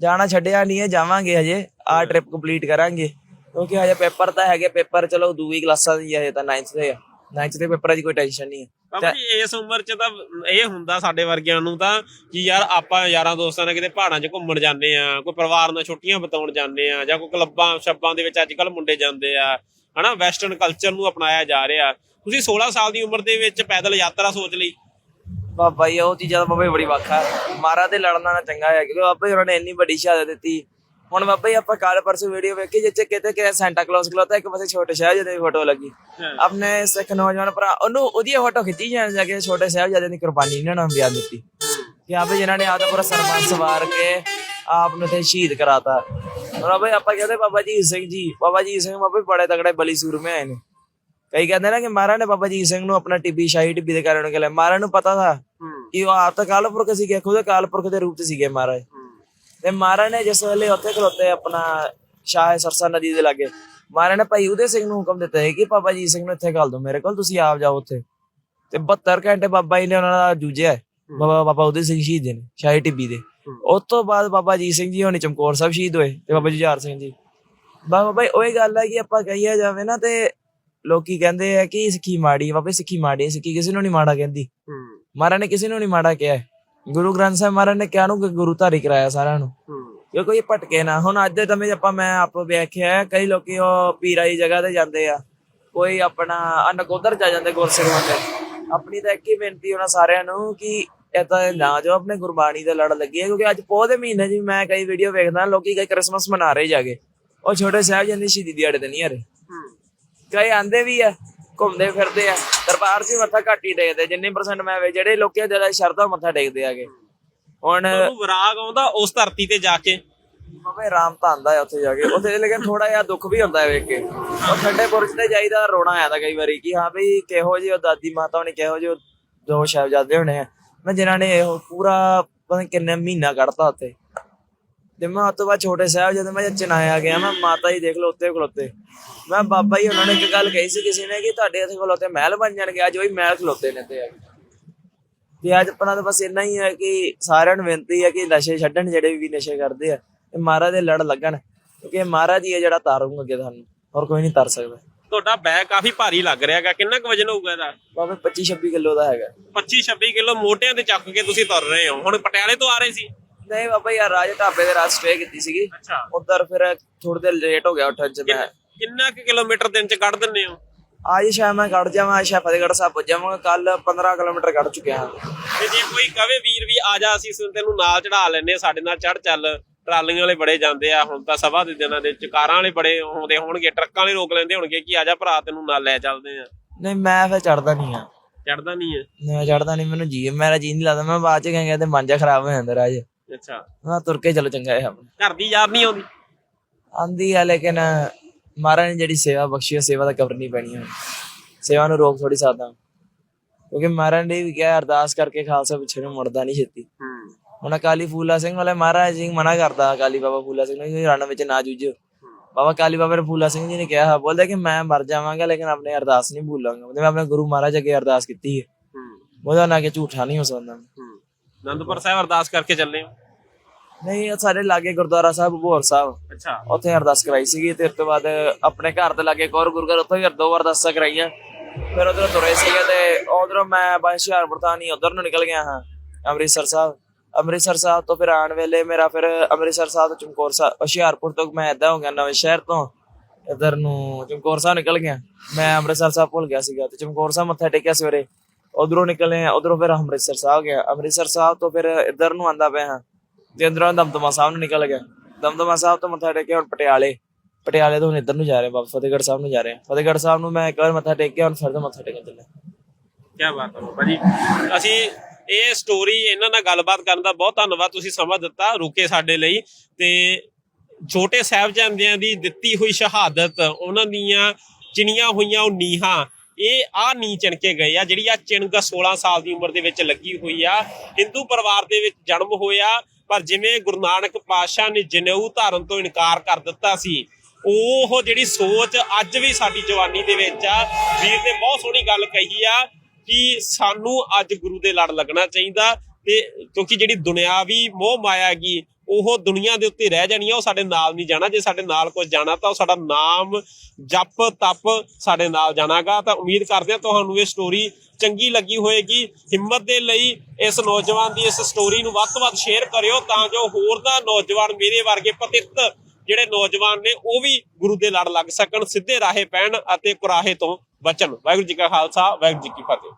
ਜਾਣਾ ਛੱਡਿਆ ਨਹੀਂ ਹੈ ਜਾਵਾਂਗੇ ਹਜੇ। ਆ ਟ੍ਰਿਪ ਕੰਪਲੀਟ ਕਰਾਂਗੇ। ਕਿਉਂਕਿ ਹਜੇ ਪੇਪਰ ਤਾਂ ਹੈਗੇ ਪੇਪਰ ਚਲੋ ਦੂਈ ਕਲਾਸਾਂ ਦੀ ਹੈ ਹਜੇ ਤਾਂ 9th ਦੇ ਆ। 9th ਦੇ ਪੇਪਰਾਂ ਦੀ ਕੋਈ ਟੈਨਸ਼ਨ ਨਹੀਂ ਹੈ। ਬਾਬਾ ਜੀ ਇਸ ਉਮਰ 'ਚ ਤਾਂ ਇਹ ਹੁੰਦਾ ਸਾਡੇ ਵਰਗਿਆਂ ਨੂੰ ਤਾਂ ਕਿ ਯਾਰ ਆਪਾਂ ਯਾਰਾਂ ਦੋਸਤਾਂ ਨਾਲ ਕਿਤੇ ਪਹਾੜਾਂ 'ਚ ਘੁੰਮਣ ਜਾਂਦੇ ਆ ਕੋਈ ਪਰਿਵਾਰ ਨਾਲ ਛੁੱਟੀਆਂ ਬਿਤਾਉਣ ਜਾਂਦੇ ਆ ਜਾਂ ਕੋਈ ਕਲੱਬਾਂ ਸ਼ੱਬਾਂ ਦੇ ਵਿੱਚ ਅੱਜ ਕੱਲ ਮੁੰਡੇ ਜਾਂਦੇ ਆ। ਹਨਾ ਵੈਸਟਰਨ ਕਲਚਰ ਨੂੰ ਅਪਣਾਇਆ ਜਾ ਰਿਹਾ। ਤੁਸੀਂ 16 ਸਾਲ ਦੀ ਉਮਰ ਦੇ ਵਿੱਚ ਪੈਦਲ ਯਾਤਰਾ ਸੋਚ ਲਈ। ਬਾਬਾ ਜੀ ਉਹ ਚੀਜ਼ਾਂ ਦਾ ਬਾਬਾ ਜੀ ਬੜੀ ਵਾਖਾ ਮਾਰਾ ਤੇ ਲੜਨਾ ਨਾ ਚੰਗਾ ਹੈ ਕਿਉਂਕਿ ਬਾਬਾ ਜੀ ਉਹਨਾਂ ਨੇ ਇੰਨੀ ਵੱਡੀ ਸ਼ਹਾਦਤ ਦਿੱਤੀ। ਹੁਣ ਬਾਬਾ ਜੀ ਆਪਾਂ ਕੱਲ ਪਰਸੋਂ ਵੀਡੀਓ ਵੇਖੀ ਜਿੱਥੇ ਕਿਤੇ ਕਿ ਸੈਂਟਾ ਕਲੌਸ ਖਲੋਤਾ ਇੱਕ ਪਾਸੇ ਛੋਟੇ ਸਾਹਿਬਜ਼ਾਦੇ ਦੀ ਫੋਟੋ ਲੱਗੀ। ਆਪਣੇ ਸਿੱਖ ਨੌਜਵਾਨ ਭਰਾ ਉਹਨੂੰ ਉਹਦੀ ਫੋਟੋ ਖਿੱਚੀ ਜਾਣ ਜਾ ਕੇ ਛੋਟੇ ਸਾਹਿਬਜ਼ਾਦੇ ਦੀ ਕੁਰਬਾਨੀ ਇਹਨਾਂ ਨੂੰ ਬਿਆਨ ਦਿੱਤੀ। ਕਿ ਆਪੇ ਜਿਨ੍ਹਾਂ ਨੇ ਆਪਦਾ ਪੂਰਾ ਸਰਬੰਸ ਸਵਾਰ ਕੇ ਆਪ ਨੂੰ ਤੇ ਸ਼ਹੀਦ ਕਰਾਤਾ। ਹੁਣ ਬਾਬਾ ਜੀ ਆਪਾਂ ਕਹਿੰਦੇ ਬਾਬਾ ਜੀ ਸਿੰਘ ਜੀ ਬਾਬਾ ਜੀ ਸਿੰਘ ਬਾਬਾ ਬੜੇ ਤਗੜੇ ਬਲੀ ਸੂਰਮੇ ਆਏ ਨੇ। ਕਈ ਕਹਿੰਦੇ ਨੇ ਕਿ ਮਹਾਰਾਜ ਨੇ ਬਾਬਾ ਜੀ ਸਿੰਘ ਨੂੰ ਆਪਣਾ ਟਿੱਬੀ ਸ਼ਾਹੀ ਟਿੱਬੀ ਦੇ ਕਾਰਨ ਕਿ ਮਹਾਰਾਜ ਨੂੰ ਪਤਾ ਥਾ ਕਿ ਉਹ ਆਪ ਤਾਂ ਕਾਲਪੁਰਖ ਸੀਗੇ ਖੁਦ ਕਾਲਪੁਰਖ ਦੇ ਰੂਪ ਚ ਸੀਗੇ ਮਹਾਰਾਜ। ਤੇ ਮਹਾਰਾਜ ਨੇ ਜਿਸ ਵੇਲੇ ਉੱਥੇ ਖਲੋਤੇ ਆਪਣਾ ਸ਼ਾਹ ਸਰਸਾ ਨਦੀ ਦੇ ਲਾਗੇ ਮਹਾਰਾਜ ਨੇ ਭਾਈ ਉਦੇ ਸਿੰਘ ਨੂੰ ਹੁਕਮ ਦਿੱਤਾ ਹੈ ਕਿ ਬਾਬਾ ਜੀ ਸਿੰਘ ਨੂੰ ਇੱਥੇ ਘੱਲ ਦਿਓ ਮੇਰੇ ਕੋਲ ਤੁਸੀਂ ਆਪ ਜਾਓ ਉੱਥੇ। ਤੇ 72 ਘੰਟੇ ਬਾਬਾ ਜੀ ਨੇ ਉਹਨਾਂ ਦਾ ਜੂਝਿਆ ਬਾਬਾ ਬਾਬਾ ਉਦੇ ਸਿੰਘ ਸ਼ਹੀਦ ਨੇ ਸ਼ਾਹੀ ਟਿੱਬੀ ਦੇ। ਉਸ ਤੋਂ ਬਾਅਦ ਬਾਬਾ ਜੀ ਸਿੰਘ ਜੀ ਹੋਣੀ ਚਮਕੌਰ ਸਾਹਿਬ ਸ਼ਹੀਦ ਹੋਏ ਤੇ ਬਾਬਾ ਜੁਝਾਰ ਸਿੰਘ ਜੀ। ਬਾਬਾ ਭਾਈ ਉਹੀ ਗੱਲ ਹੈ ਕਿ ਆਪਾਂ ਕਹੀਏ ਜਾਵੇ ਨਾ ਤੇ ਲੋਕੀ ਕਹਿੰਦੇ ਆ ਕਿ ਸਿੱਖੀ ਮਾੜੀ ਹੈ ਬਾਬਾ ਜੀ, ਸਿੱਖੀ ਮਾੜੀ ਹੈ ਸਿੱਖੀ ਕਿਸੇ ਨੂੰ ਨਹੀਂ ਮਾੜਾ ਕਹਿੰਦੀ। ਮਹਾਰਾਜ ਨੇ ਕਿਸੇ ਨੂੰ ਨਹੀਂ ਮਾੜਾ ਕਿਹਾ। ਗੁਰੂ ਗ੍ਰੰਥ ਸਾਹਿਬ ਮਹਾਰਾਜ ਨੇ ਕਿਹਾ ਨੂੰ ਕਿ ਗੁਰੂ ਧਾਰੀ ਕਰਾਇਆ ਸਾਰਿਆਂ ਨੂੰ। ਕਿ ਕੋਈ ਭਟਕੇ ਨਾ ਹੁਣ ਅੱਜ ਦੇ ਸਮੇਂ 'ਚ ਆਪਾਂ ਮੈਂ ਆਪ ਵੇਖਿਆ ਕਈ ਲੋਕੀ ਉਹ ਪੀਰਾਂ ਦੀ ਜਗ੍ਹਾ ਤੇ ਜਾਂਦੇ ਆ। ਕੋਈ ਆਪਣਾ ਅਨਕੋਦਰ ਜਾ ਜਾਂਦੇ ਗੁਰਸਿੱਖ ਬੰਦੇ ਆਪਣੀ ਤਾਂ ਇੱਕ ਹੀ ਬੇਨਤੀ ਉਹਨਾਂ ਸਾਰਿਆਂ ਨੂੰ ਕਿ ਏਦਾਂ ਨਾ ਜੋ ਆਪਣੇ ਗੁਰਬਾਣੀ ਦੇ ਲੜ ਲੱਗੀ ਹੈ ਕਿਉਂਕਿ ਅੱਜ ਪੋਹ ਦੇ ਮਹੀਨੇ ਵੀ ਮੈਂ ਕਈ ਵੀਡੀਓ ਵੇਖਦਾ ਲੋਕੀ ਕਈ ਕ੍ਰਿਸਮਸ ਮਨਾ ਰਹੇ ਜਾਗੇ। ਉਹ ਛੋਟੇ ਸਾਹਿਬ ਜਾਂਦੇ ਸ਼ਹੀਦੀ ਦਿਹਾੜੇ ਤੇ ਨਹੀਂ ਆ ਰਹੇ। ਕਈ ਆਂਦੇ ਵੀ ਆ ਘੁੰਮਦੇ ਫਿਰਦੇ ਆ। ਦਰਬਾਰ 'ਚ ਮੱਥਾ ਘੱਟ ਹੀ ਟੇਕਦੇ ਜਿੰਨੇ ਪਰਸੈਂਟ ਮੈਂ ਵੇ ਜਿਹੜੇ ਲੋਕੀ ਜ਼ਿਆਦਾ ਸ਼ਰਧਾ ਮੱਥਾ ਟੇਕਦੇ ਆਗੇ। ਹੁਣ ਤੁਹਾਨੂੰ ਵਿਰਾਗ ਆਉਂਦਾ ਉਸ ਧਰਤੀ ਤੇ ਜਾ ਕੇ। ਮਵੇਂ ਰਾਮ ਤਾਂ ਆਂਦਾ ਉੱਥੇ ਜਾ ਕੇ ਉੱਥੇ ਲੇਕਿਨ ਥੋੜਾ ਜਿਹਾ ਦੁੱਖ ਵੀ ਹੁੰਦਾ ਹੈ ਵੇਖ ਕੇ। ਉਹ ਠੰਡੇ ਬੁਰਜ ਤੇ ਜਾਈਦਾ ਰੋਣਾ ਆਉਂਦਾ ਕਈ ਵਾਰੀ ਕਿ ਹਾਂ ਵੀ ਕਿਹੋ ਜਿਹੇ ਉਹ ਦਾਦੀ ਮਾਤਾ ਹੋਣੀ ਕਿਹੋ ਜਿਹੇ ਦੋ ਸਾਹਿਬਜ਼ਾਦੇ ਹੋਣੇ ਆ। ਮੈਂ ਜਿਨ੍ਹਾਂ ਨੇ ਇਹ ਪੂਰਾ ਪਤਾ ਕਿੰਨੇ ਮਹੀਨਾ ਕੱਢਤਾ ਉੱਥੇ। ਤੇ ਮੈਂ ਉਸ ਤੋਂ ਬਾਅਦ ਛੋਟੇ ਸਾਹਿਬ ਜਦੋਂ ਮੈਂ ਚਨਾਇਆ ਗਿਆ ਮੈਂ ਮਾਤਾ ਜੀ ਦੇਖ ਲਓ ਉੱਤੇ ਖਲੋਤੇ। ਮੈਂ ਬਾਬਾ ਜੀ ਉਹਨਾਂ ਨੇ ਇੱਕ ਗੱਲ ਕਹੀ ਸੀ ਕਿਸੇ ਨੇ ਕਿ ਤੁਹਾਡੇ ਇੱਥੇ ਖਲੋਤੇ ਮਹਿਲ ਬਣ ਜਾਣਗੇ ਅੱਜ ਉਹੀ ਮਹਿਲ ਖਲੋਤੇ ਨੇ ਤੇ ਤੇ ਅੱਜ ਆਪਣਾ ਤਾਂ ਬਸ ਇੰਨਾ ਹੀ ਹੈ ਕਿ ਸਾਰਿਆਂ ਨੂੰ ਬੇਨਤੀ ਹੈ ਕਿ ਨਸ਼ੇ ਛੱਡਣ ਜਿਹੜੇ ਵੀ ਨਸ਼ੇ ਕਰਦੇ ਆ ਇਹ ਮਹਾਰਾਜ ਦੇ ਲੜ ਲੱਗਣ ਕਿਉਂਕਿ ਇਹ ਮਹਾਰਾਜ ਹੀ ਹੈ ਜਿਹੜਾ ਤਾਰੂਗਾ ਅੱਗੇ ਤੁਹਾਨੂੰ ਹੋਰ ਕੋਈ ਨਹੀਂ ਤਰ ਸਕਦਾ। ਤੁਹਾਡਾ ਬੈਗ ਕਾਫੀ ਭਾਰੀ ਲੱਗ ਰਿਹਾ ਹੈਗਾ ਕਿੰਨਾ ਕੁ ਵਜਨ ਹੋਊਗਾ ਇਹਦਾ? ਬਾਬਾ 25 26 ਕਿਲੋ ਦਾ ਹੈਗਾ। 25 26 ਕਿਲੋ ਮੋਟਿਆਂ ਤੇ ਚੱਕ ਕੇ ਤੁਸੀਂ ਤੁਰ ਰਹੇ ਹੋ ਹੁਣ ਪਟਿਆਲੇ ਤੋਂ ਆ ਰਹੇ ਸੀ। ਨਹੀਂ ਬਾਬਾ ਯਾਰ ਰਾਜ ਢਾਬੇ ਦੇ ਰਾਤ ਸਟੇ ਕੀਤੀ ਸੀਗੀ। ਅੱਛਾ। ਉਧਰ ਫਿਰ ਥੋੜੀ ਦੇਰ ਲੇਟ ਹੋ ਗਿਆ ਉੱਠਣ ਚ ਮੈਂ। ਕਿੰਨਾ ਕੁ ਕਿਲੋਮੀਟਰ ਦਿਨ ਚ ਕੱਢ ਦਿੰਦੇ ਹੋ? ਅੱਜ ਸ਼ਾਇਦ ਮੈਂ ਕੱਢ ਜਾਵਾਂ ਅੱਜ ਸ਼ਾਇਦ ਫਤਿਹਗੜ੍ਹ ਸਾਹਿਬ ਪੁੱਜ ਜਾਵਾਂਗਾ। ਕੱਲ 15 ਕਿਲੋਮੀਟਰ ਕੱਢ ਚੁੱਕਿਆ ਹਾਂ। ਤੇ ਜੇ ਕੋਈ ਕਵੇ ਵੀਰ ਵੀ ਆ ਜਾ ਅਸੀਂ ਤੈਨੂੰ ਨਾਲ ਚੜਾ ਲੈਨੇ ਸਾਡੇ ਨਾਲ ਚੜ ਚੱਲ। ਟਰਾਲੀਆਂ ਵਾਲੇ ਬੜੇ ਜਾਂਦੇ ਆ ਹੁਣ ਤਾਂ ਸਭਾ ਦੇ ਦਿਨਾਂ ਦੇ ਵਿੱਚ ਕਾਰਾਂ ਵਾਲੇ ਬੜੇ ਆਉਂਦੇ ਹੋਣਗੇ ਟਰੱਕਾਂ ਵਾਲੇ ਰੋਕ ਲੈਂਦੇ ਹੋਣਗੇ ਕਿ ਆ ਜਾ ਭਰਾ ਤੈਨੂੰ ਨਾਲ ਲੈ ਚੱਲਦੇ ਆ ਨਹੀਂ ਮੈਂ ਫਿਰ ਚੜਦਾ ਨਹੀਂ ਆ ਚੜਦਾ ਨਹੀਂ ਹੈ। ਮੈਂ ਚੜਦਾ ਨਹੀਂ ਮੈਨੂੰ ਜੀ ਮੇਰਾ ਜੀ ਨਹੀਂ ਲੱਗਦਾ। ਮੈਂ ਬਾਅਦ ਚ ਕਹਿੰਗਾ ਤੇ ਮਾਂਜਾ ਖਰਾਬ ਹੋ ਜਾਂਦਾ ਰਾਜ। ਅੱਛਾ। ਹਾਂ ਤੁਰ ਕੇ ਚਲੋ ਚੰਗਾ ਹੈ ਘਰ ਦੀ ਯਾਦ ਨਹੀਂ ਆਉਂਦੀ? ਆਂਦੀ ਹੈ ਲੇਕਿਨ ਮਹਾਰਾਜ ਨੇ ਜਿਹੜੀ ਸੇਵਾ ਬਖਸ਼ੀ ਹੈ ਸੇਵਾ ਤਾਂ ਕਰਨੀ ਪੈਣੀ ਹੈ ਸੇਵਾ ਨੂੰ ਰੋਕ ਥੋੜੀ ਸਕਦਾ ਕਿਉਂਕਿ ਮਹਾਰਾਜ ਨੇ ਵੀ ਕਿਹਾ ਅਰਦਾਸ ਕਰਕੇ ਖਾਲਸਾ ਪਿੱਛੇ ਨੂੰ ਮੁੜਦਾ ਨਹੀਂ ਛੇਤੀ। ਹੁਣ ਅਕਾਲੀ ਫੂਲਾ ਸਿੰਘ ਵਾਲੇ ਮਹਾਰਾਜ ਜੀ ਮਨਾ ਕਰਦਾ ਅਕਾਲੀ ਬਾਬਾ ਫੂਲਾ ਸਿੰਘ ਨੂੰ ਰਣ ਵਿੱਚ ਨਾ ਜੂਝੋ ਬਾਬਾ ਕਾਲੀ ਬਾਬਾ ਨੇ ਫੂਲਾ ਸਿੰਘ ਜੀ ਨੇ ਕਿਹਾ ਬੋਲਦਾ ਕਿ ਮੈਂ ਮਰ ਜਾਵਾਂਗਾ ਲੇਕਿਨ ਆਪਣੇ ਅਰਦਾਸ ਨਹੀਂ ਭੁੱਲਾਂਗਾ। ਮੈਂ ਆਪਣੇ ਗੁਰੂ ਮਹਾਰਾਜ ਅੱਗੇ ਅਰਦਾਸ ਕੀਤੀ ਹੈ। ਉਹਦਾ ਨਾ ਕਿ ਝੂਠਾ ਨਹੀਂ ਹੋ ਸਕਦਾ। ਅਨੰਦਪੁਰ ਸਾਹਿਬ ਅਰਦਾਸ ਕਰਕੇ ਚੱਲੇ ਹੋ? ਨਹੀਂ ਉਹ ਸਾਡੇ ਲਾਗੇ ਗੁਰਦੁਆਰਾ ਸਾਹਿਬ ਭੋਰ ਸਾਹਿਬ। ਅੱਛਾ। ਉੱਥੇ ਅਰਦਾਸ ਕਰਾਈ ਸੀਗੀ ਤੇ ਉਸ ਤੋਂ ਬਾਅਦ ਆਪਣੇ ਘਰ ਦੇ ਲਾਗੇ ਕੌਰ ਗੁਰਗਰ ਉੱਥੇ ਵੀ ਦੋ ਅਰਦਾਸਾਂ ਕਰਾਈਆਂ। ਫਿਰ ਉਧਰੋਂ ਤੁਰੇ ਸੀਗੇ ਤੇ ਉਧਰੋਂ ਮੈਂ ਬਸ ਹੁਸ਼ਿਆਰਪੁਰ ਤਾਂ ਨਹੀਂ ਉਧਰ ਨੂੰ ਨਿਕਲ ਗਿਆ ਹਾਂ ਅੰਮ੍ਰਿਤਸਰ ਸਾਹਿਬ। ਅੰਮ੍ਰਿਤਸਰ ਸਾਹਿਬ ਤੋਂ ਫਿਰ ਆਉਣ ਵੇਲੇ ਮੇਰਾ ਫਿਰ ਅੰਮ੍ਰਿਤਸਰ ਸਾਹਿਬ ਤੋਂ ਚਮਕੌਰ ਸਾਹਿਬ ਹੁਸ਼ਿਆਰਪੁਰ ਤੋਂ ਮੈਂ ਏਦਾਂ ਹੋ ਗਿਆ ਨਵੇਂ ਸ਼ਹਿਰ ਤੋਂ ਇਧਰ ਨੂੰ ਚਮਕੌਰ ਸਾਹਿਬ ਨਿਕਲ ਗਿਆ। ਮੈਂ ਅੰਮ੍ਰਿਤਸਰ ਸਾਹਿਬ ਭੁੱਲ ਗਿਆ ਸੀਗਾ ਤੇ ਚਮਕੌਰ ਸਾਹਿਬ ਮੱਥਾ ਟੇਕਿਆ ਸਵੇਰੇ। ਉਧਰੋਂ ਨਿਕਲੇ ਉਧਰੋਂ ਫਿਰ ਅੰਮ੍ਰਿਤਸਰ ਸਾਹਿਬ ਗਿਆ। ਅੰਮ੍ਰਿਤਸਰ ਸਾਹਿਬ ਤੋਂ ਫਿਰ ਇਧਰ ਨੂੰ ਆਂਦਾ ਪਿਆ ਹਾਂ। ਤੇ ਅੰਦਰੋਂ ਦਮਦਮਾ ਸਾਹਿਬ ਨੂੰ ਨਿਕਲ ਗਿਆ। ਦਮਦਮਾ ਸਾਹਿਬ ਤੋਂ ਮੱਥਾ ਟੇਕਿਆ ਹੁਣ ਪਟਿਆਲੇ। ਪਟਿਆਲੇ ਤੋਂ ਹੁਣ ਇੱਧਰ ਨੂੰ ਜਾ ਰਹੇ ਬਾਬਾ ਫਤਿਹਗੜ੍ਹ ਸਾਹਿਬ ਨੂੰ ਜਾ ਰਹੇ। ਫਤਿਹਗੜ੍ਹ ਸਾਹਿਬ ਨੂੰ ਮੈਂ ਇੱਕ ਵਾਰ ਮੱਥਾ ਟੇਕਿਆ, ਹੁਣ ਫਿਰ ਤੋਂ ਮੱਥਾ ਟੇਕਣ ਚੱਲਿਆ। ਕੀ ਬਾਤ ਹੈ ਬਾਬਾ ਜੀ। ਅਸੀਂ ਇਹ ਸਟੋਰੀ ਇਹਨਾਂ ਨਾਲ ਗੱਲਬਾਤ ਕਰਨ ਦਾ ਬਹੁਤ ਧੰਨਵਾਦ। ਤੁਸੀਂ ਸਮਾਂ ਦਿੱਤਾ ਰੁਕੇ ਸਾਡੇ ਲਈ ਤੇ ਛੋਟੇ ਸਾਹਿਬਜ਼ਾਦਿਆਂ ਦੀ ਦਿੱਤੀ ਹੋਈ ਸ਼ਹਾਦਤ, ਉਹਨਾਂ ਦੀਆਂ ਚਿਣੀਆਂ ਹੋਈਆਂ ਉਹ ਨੀਹਾਂ, ਇਹ ਆ ਨੀ ਚਿਣਕੇ ਗਏ ਆ। ਜਿਹੜੀ ਆ ਚਿਣਗ 16 ਸਾਲ ਦੀ ਉਮਰ ਦੇ ਵਿੱਚ ਲੱਗੀ ਹੋਈ ਆ। ਹਿੰਦੂ ਪਰਿਵਾਰ ਦੇ ਵਿੱਚ ਜਨਮ ਹੋਇਆ। ਪਰ ਜਿਵੇਂ ਗੁਰੂ ਨਾਨਕ ਪਾਤਸ਼ਾਹ ਨੇ ਜਨੇਊ ਧਾਰਨ ਤੋਂ ਇਨਕਾਰ ਕਰ ਦਿੱਤਾ ਸੀ, ਉਹ ਜਿਹੜੀ ਸੋਚ ਅੱਜ ਵੀ ਸਾਡੀ ਜਵਾਨੀ ਦੇ ਵਿੱਚ ਆ, ਵੀਰ ਨੇ ਬਹੁਤ ਸੋਹਣੀ ਗੱਲ ਕਹੀ ਆ ਕਿ ਸਾਨੂੰ ਅੱਜ ਗੁਰੂ ਦੇ ਲੜ ਲੱਗਣਾ ਚਾਹੀਦਾ ਤੇ ਕਿਉਂਕਿ ਜਿਹੜੀ ਦੁਨਿਆਵੀ ਮੋਹ ਮਾਇਆ ਗਈ ਉਹ ਦੁਨੀਆ ਦੇ ਉੱਤੇ ਰਹਿ ਜਾਣੀ ਆ, ਉਹ ਸਾਡੇ ਨਾਲ ਨਹੀਂ ਜਾਣਾ, ਜੇ ਸਾਡੇ ਨਾਲ ਕੁਝ ਜਾਣਾ ਤਾਂ ਉਹ ਸਾਡਾ ਨਾਮ ਜਪ ਤਪ ਸਾਡੇ ਨਾਲ ਜਾਣਾਗਾ, ਤਾਂ ਉਮੀਦ ਕਰਦੇ ਹਾਂ ਤੁਹਾਨੂੰ ਇਹ ਸਟੋਰੀ ਚੰਗੀ ਲੱਗੀ ਹੋਏਗੀ। ਹਿੰਮਤ ਦੇ ਲਈ ਇਸ ਨੌਜਵਾਨ ਦੀ ਇਸ ਸਟੋਰੀ ਨੂੰ ਵੱਧ ਤੋਂ ਵੱਧ ਸ਼ੇਅਰ ਕਰਿਓ ਤਾਂ ਜੋ ਹੋਰ ਦਾ ਨੌਜਵਾਨ ਮੇਰੇ ਵਰਗੇ ਪਤਿਤ ਜਿਹੜੇ ਨੌਜਵਾਨ ਨੇ, ਉਹ ਵੀ ਗੁਰੂ ਦੇ ਲੜ ਲੱਗ ਸਕਣ, ਸਿੱਧੇ ਰਾਹੇ ਪੈਣ ਅਤੇ ਕੁਰਾਹੇ ਤੋਂ ਬਚਣ। ਵਾਹਿਗੁਰੂ ਜੀ ਕਾ ਖਾਲਸਾ, ਵਾਹਿਗੁਰੂ ਜੀ ਕੀ ਫਤਿਹ।